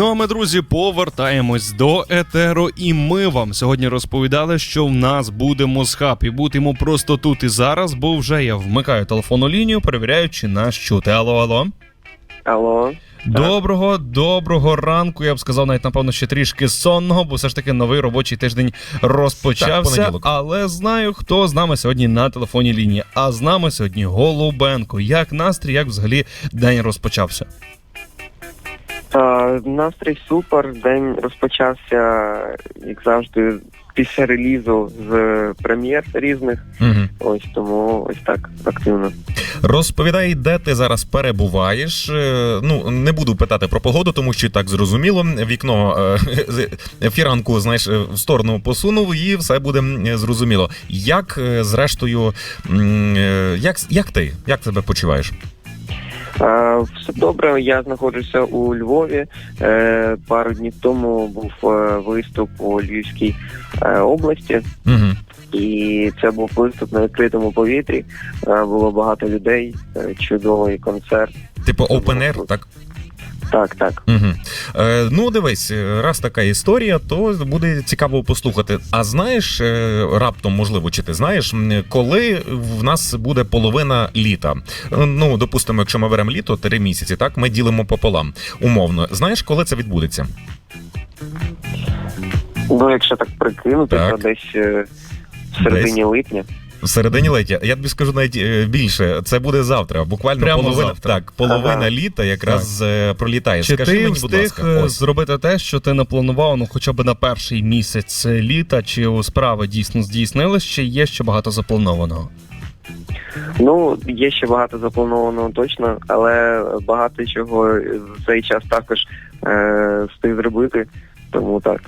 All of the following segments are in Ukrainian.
Ну а ми, друзі, повертаємось до етеру, і ми вам сьогодні розповідали, що в нас буде мозхаб, і будемо просто тут і зараз, бо вже я вмикаю телефонну лінію, перевіряю, чи нас чути. Алло, алло. Алло. Доброго, доброго ранку. Я б сказав, навіть напевно ще трішки сонного, бо все ж таки новий робочий тиждень розпочався. Так, але знаю, хто з нами сьогодні на телефонній лінії. А з нами сьогодні Голубенко. Як настрій, як взагалі день розпочався? А, настрій супер. День розпочався, як завжди, після релізу з прем'єр різних. Угу. Ось тому ось так активно. Розповідай, де ти зараз перебуваєш. Е, Ну не буду питати про погоду, тому що і так зрозуміло. Вікно е, фіранку, знаєш, е, в сторону посунув, і все буде зрозуміло. Як е, зрештою, е, як, як ти? Як тебе почуваєш? Все добре. Я знаходжуся у Львові. Е, пару днів тому був е, виступ у Львівській е, області, Угу. і це був виступ на відкритому повітрі. Було багато людей. чудовий концерт. Типу open air, так? Так, так. Угу. Е, ну, дивись, е, раз така історія, то буде цікаво послухати. А знаєш, е, раптом, можливо, чи ти знаєш, коли в нас буде половина літа? Е, Ну, допустимо, якщо ми беремо літо, три місяці, так ми ділимо пополам. Умовно. Знаєш, коли це відбудеться? Ну, якщо так прикинути, Так. то десь е, в середині липня. В середині літа. Я тобі скажу навіть е, більше. Це буде завтра. Буквально Прямо половина завтра. так, половина Ага. літа якраз е, пролітає. Чи Скажи ти мені, будь встиг ласка, е, ось. зробити те, що ти напланував, ну хоча б на перший місяць літа, чи у справи дійсно здійснились, чи є ще багато запланованого? Ну, є ще багато запланованого точно, але багато чого за цей час також е, встиг зробити. Тому так.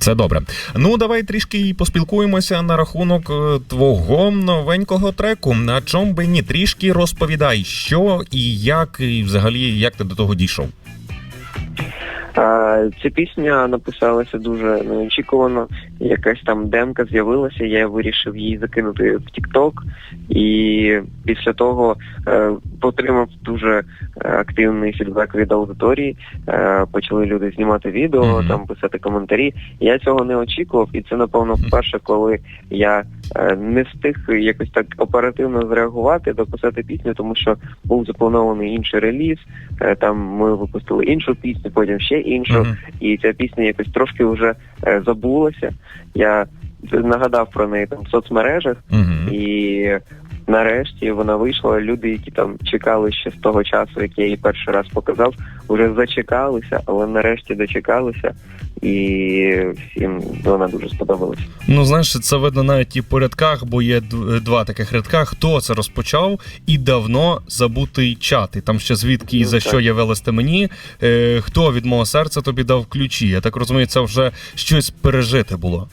Це добре. Ну давай трішки і поспілкуємося на рахунок е, твого новенького треку. На чом би ні, трішки розповідай, що і як, і взагалі як ти до того дійшов. Ця пісня написалася дуже неочікувано. Якась там демка з'явилася, я вирішив її закинути в TikTok. І після того е, отримав дуже активний фідбек від аудиторії. Е, почали люди знімати відео, Мгм. там писати коментарі. Я цього не очікував, і це напевно вперше, коли я е, не встиг якось так оперативно зреагувати, дописати пісню, тому що був запланований інший реліз. Е, Там ми випустили іншу пісню, потім ще іншу, Мгм. і ця пісня якось трошки вже забулася. Я нагадав про неї там в соцмережах, Мгм. і нарешті вона вийшла. Люди, які там чекали ще з того часу, як я її перший раз показав, вже зачекалися, але нарешті дочекалися, і всім вона дуже сподобалась. Ну знаєш, це видно навіть і по рядках, бо є два таких рядка. Хто це розпочав і давно забутий чат. І там ще звідки і Ну, за так. що є велести мені. Е, хто від мого серця тобі дав ключі? Я так розумію, це вже щось пережити було.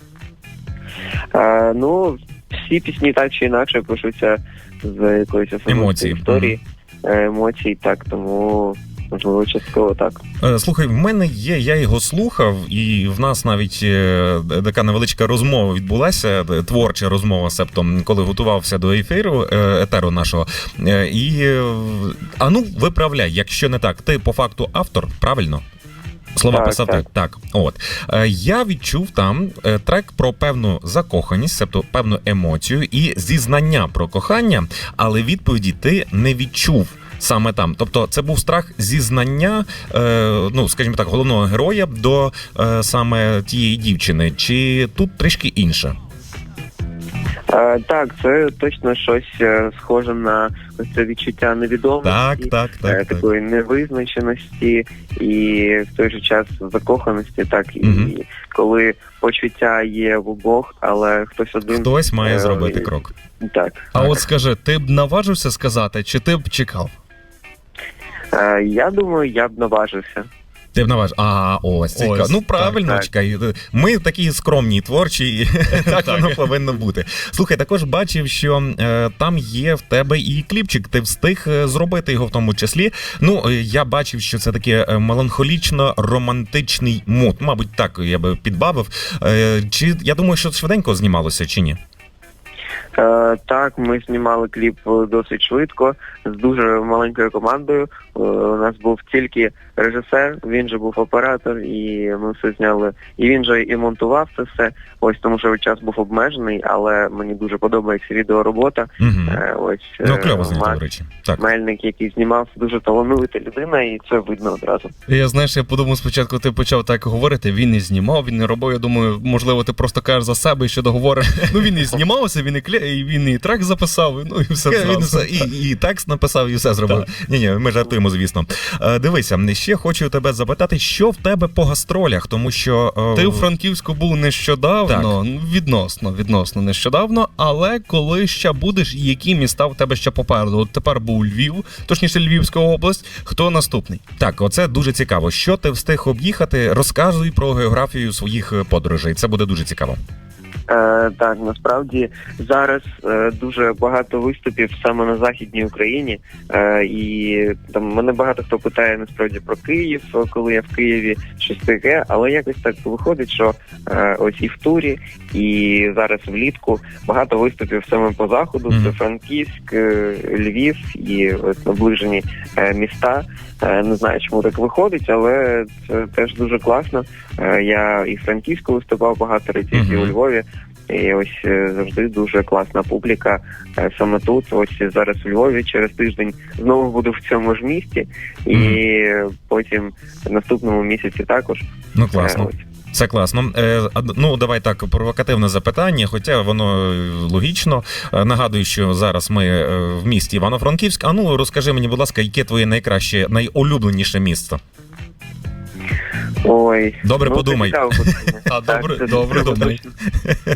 А, ну, всі пісні так чи інакше пишуться з якоїсь особистої Емоції. історії, е, емоцій, так, тому можливо частково так. Е, Слухай, в мене є, я його слухав, і в нас навіть е, така невеличка розмова відбулася, творча розмова, себто, коли готувався до ефіру етеру нашого. І а ну виправляй, якщо не так, ти по факту автор, правильно? Слова Так, писав так. так. так. От Е, я відчув там е, трек про певну закоханість, тобто певну емоцію і зізнання про кохання, але відповіді ти не відчув. Саме там, тобто, це був страх зізнання, е, ну скажімо так, головного героя до е, саме тієї дівчини, чи тут трішки інше? Е, так, це точно щось е, схоже на ось це відчуття невідомості. Так, так, е, так. так. такої невизначеності і в той же час закоханості, так і Мгм. коли почуття є в обох, але хтось один Хтось має е, зробити крок. Так. А Так. от скажи, ти б наважився сказати, чи ти б чекав? Е, я думаю, я б наважився. Ти б наваж. А, ось цікаво. Ось, Ну правильно, так, так. чекай. Ми такі скромні, творчі, і так воно повинно бути. Слухай, також бачив, що е, там є в тебе і кліпчик. Ти встиг е, зробити його в тому числі. Ну, е, я бачив, що це таке е, меланхолічно романтичний мод. Мабуть, так я би підбавив. Е, чи я думаю, що швиденько знімалося, чи ні? Е, так, ми знімали кліп е, досить швидко з дуже маленькою командою. Е, у нас був тільки режисер, він же був оператор, і ми все зняли. І він же і монтував це все. Ось тому, що час був обмежений, але мені дуже подобається відеоробота. Угу. Ось Ну, е, кльово знято, до речі. Так. Мельник, який знімав, дуже талановита людина, і це видно одразу. Я знаєш, я подумав спочатку, ти почав так говорити. Він і знімав, він і робив. Я думаю, можливо, ти просто кажеш за себе і ще договориш. Ну він і знімався, він і кля... він і трек записав, ну і все. Він все, і, і текст написав, і все зробив. Ні, ні, ми жартуємо, звісно. Е, Дивися, ще хочу тебе запитати, що в тебе по гастролях, тому що е, Ти у Франківську був нещодавно, ну, відносно, відносно нещодавно, але коли ще будеш які міста в тебе ще попереду? От тепер був Львів, точніше Львівська область. Хто наступний? так, оце дуже цікаво. Що ти встиг об'їхати? Розказуй про географію своїх е, подорожей. Це буде дуже цікаво. Е, так, насправді зараз е, дуже багато виступів саме на західній Україні, е, і там мене багато хто питає насправді про Київ, коли я в Києві щось таке, але якось так виходить, що е, ось і в турі, і зараз влітку багато виступів саме по заходу. Мгм. Це Франківськ, е, Львів і ось наближені е, міста. Не знаю, чому так виходить, але це теж дуже класно. Я і в Франківську виступав багато разів, і у Львові. І ось завжди дуже класна публіка саме тут. Ось зараз у Львові через тиждень знову буду в цьому ж місті, і Мгм. потім в наступному місяці також. Ну класно. ось. Це класно. Е, ну давай так, провокативне запитання, хоча воно е, логічно. Е, Нагадую, що зараз ми в місті Івано-Франківськ. А ну розкажи мені, будь ласка, яке твоє найкраще, найулюбленіше місто? Ой, Добре ну, подумай. це. А, Так, добре- це добре думай.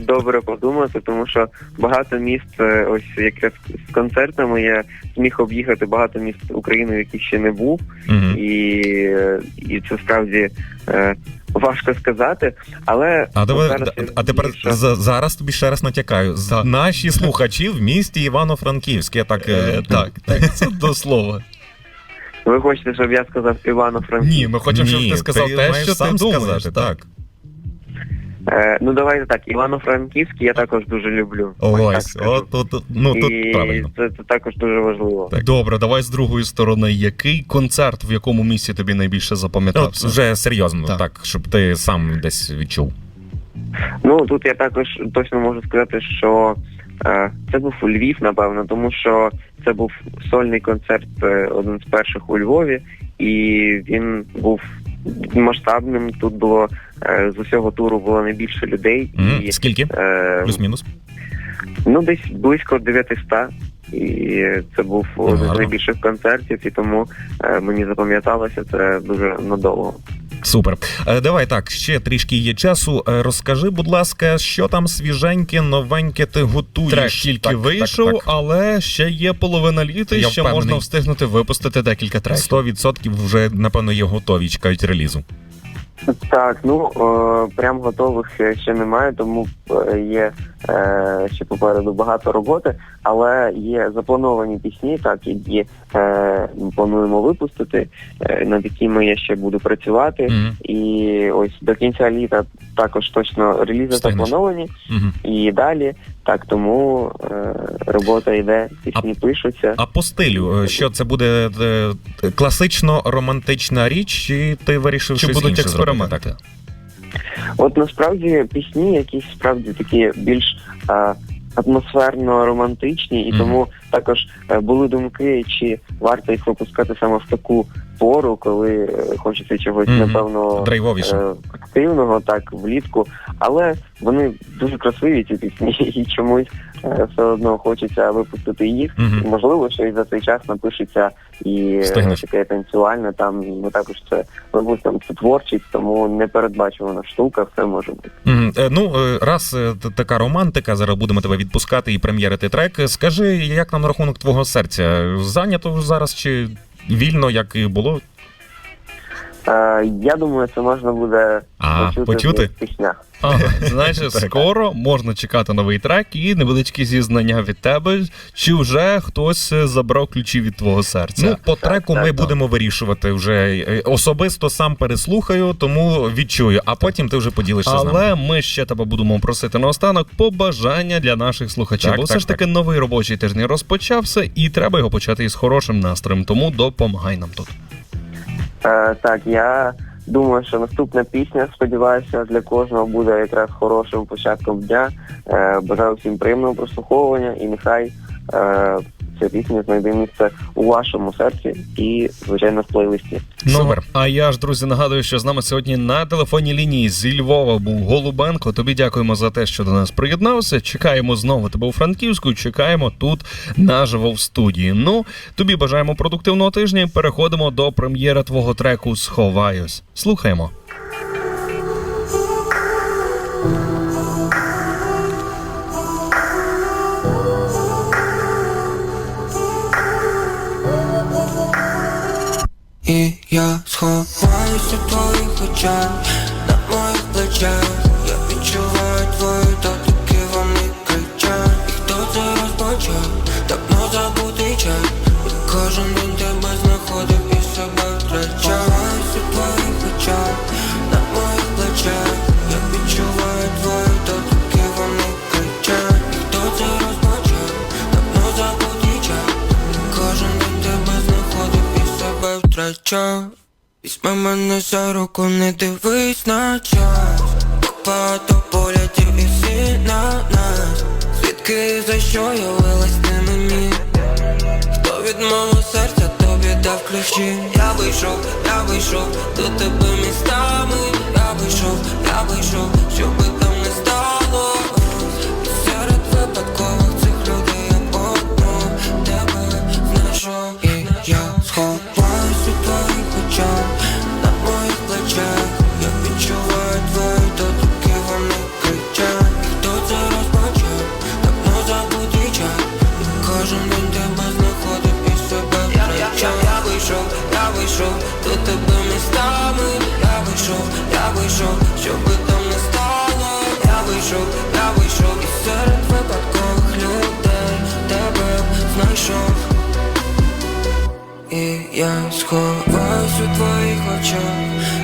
Добре подумати, тому що багато міст, ось якраз з концертами я зміг об'їхати багато міст України, в яких ще не був. Мгм. і, і це справді е, важко сказати. Але А, давай, зараз а, а тепер що- за- зараз тобі ще раз натякаю. за Наші слухачі в місті Івано-Франківськ. Я так, е, Е, так, так, це до слова. ви хочете, щоб я сказав івано франківськ Ні, ми хочемо, щоб ти сказав те, що ти думаєш. сказати, так. Е, ну давайте так. Івано-Франківськ я також дуже люблю. Ось, скажу. от, от, ну тут і правильно. це, це також дуже важливо. Так. Добре, давай з другої сторони. Який концерт в якому місці тобі найбільше От запам'ятався? вже серйозно, Так. так. щоб ти сам десь відчув. Ну тут я також точно можу сказати, що е, це був у Львів, напевно, тому що це був сольний концерт, е, один з перших у Львові, і він був масштабним. Тут було з усього туру було найбільше людей. Мгм. І, Скільки? е, Плюс-мінус. Ну, десь близько 900. І це був один з найбільших концертів, і тому е, мені запам'яталося це дуже надовго. Супер. Е, Давай так, ще трішки є часу. Е, Розкажи, будь ласка, що там свіженьке, новеньке ти готуєш? Трек тільки Так, вийшов, так, так. але ще є половина літа, і ще впевнений. можна встигнути випустити декілька треків. 100% вже, напевно, є готові, чекають релізу. Так, ну е, прям готових ще немає, тому е, є е, ще попереду багато роботи, але є заплановані пісні, так і плануємо випустити, е, над якими я ще буду працювати. Мгм. І ось до кінця літа також точно релізи заплановані. Мгм. І далі так тому е, робота йде, пісні пишуться. А по стилю, е, що це буде е, класично романтична річ, чи ти вирішив Чи щось будуть інше зробити? експерименти? Так. От насправді пісні якісь справді такі більш е, атмосферно романтичні, і Мгм. тому також е, були думки, чи варто їх випускати саме в таку пору, коли хочеться чогось Мгм. напевно Драйвовіше. е, активного, так влітку. Але вони дуже красиві ці пісні, і чомусь е, все одно хочеться випустити їх. Мгм. Можливо, що і за цей час напишеться і е, таке танцювальне. Там ну також це мабуть там це творчість, тому непередбачувана штука, все може бути. Мгм. Е, Ну, раз така романтика, зараз будемо тебе відпускати і прем'єрити трек. Скажи, як там на рахунок твого серця? Зайнято зараз чи вільно, як і було? Е, я думаю, це можна буде А, почути, почути? в піснях. Ага, значить, скоро можна чекати новий трек і невеличкі зізнання від тебе, чи вже хтось е, забрав ключі від твого серця. Ну, по треку так, ми так. будемо вирішувати вже Е, особисто сам переслухаю, тому відчую, а потім ти вже поділишся з нами. Але ми ще тебе будемо просити наостанок побажання для наших слухачів. Так, Бо так, все ж таки новий робочий тиждень розпочався, і треба його почати із хорошим настроєм. Тому допомагай нам тут. Е, так, я думаю, що наступна пісня, сподіваюся, для кожного буде якраз хорошим початком дня. Е, бажаю всім приємного прослуховування і нехай е, ця пісня знайде місце у вашому серці і, звичайно, в плейлисті. Супер. А я ж, друзі, нагадую, що з нами сьогодні на телефонній лінії зі Львова був Голубенко. Тобі дякуємо за те, що до нас приєднався. Чекаємо знову тебе у Франківську. Чекаємо тут наживо в студії. Ну, тобі бажаємо продуктивного тижня. Переходимо до прем'єри твого треку Сховаюсь. Слухаємо. Я сховаюся в твоїх очах, на моїх плечах. Я відчуваю твої дотики, вони кричать. І хто це розпочав, давно забутий час Візьми мене за руку, не дивись на час. Багато полятів і всі на нас. Звідки за що явилась ти мені? Хто від мого серця тобі дав ключі? Я вийшов, я вийшов до тебе містами. Я вийшов, я вийшов, щоби вийшов, щоби там не стало. Я вийшов, я вийшов і серед випадкових людей. Тебе знайшов. І я сховаюсь у твоїх очах,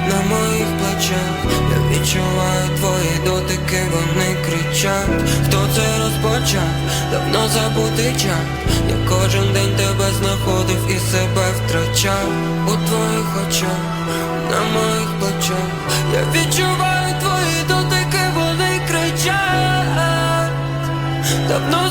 на моїх плечах. Я відчуваю твої дотики, вони кричать. Хто це розпочав, давно забутий час Я кожен день тебе знаходив і себе втрачав. У твоїх очах, на моїх плечах Я відчуваю твої дотики, вони кричать. Давно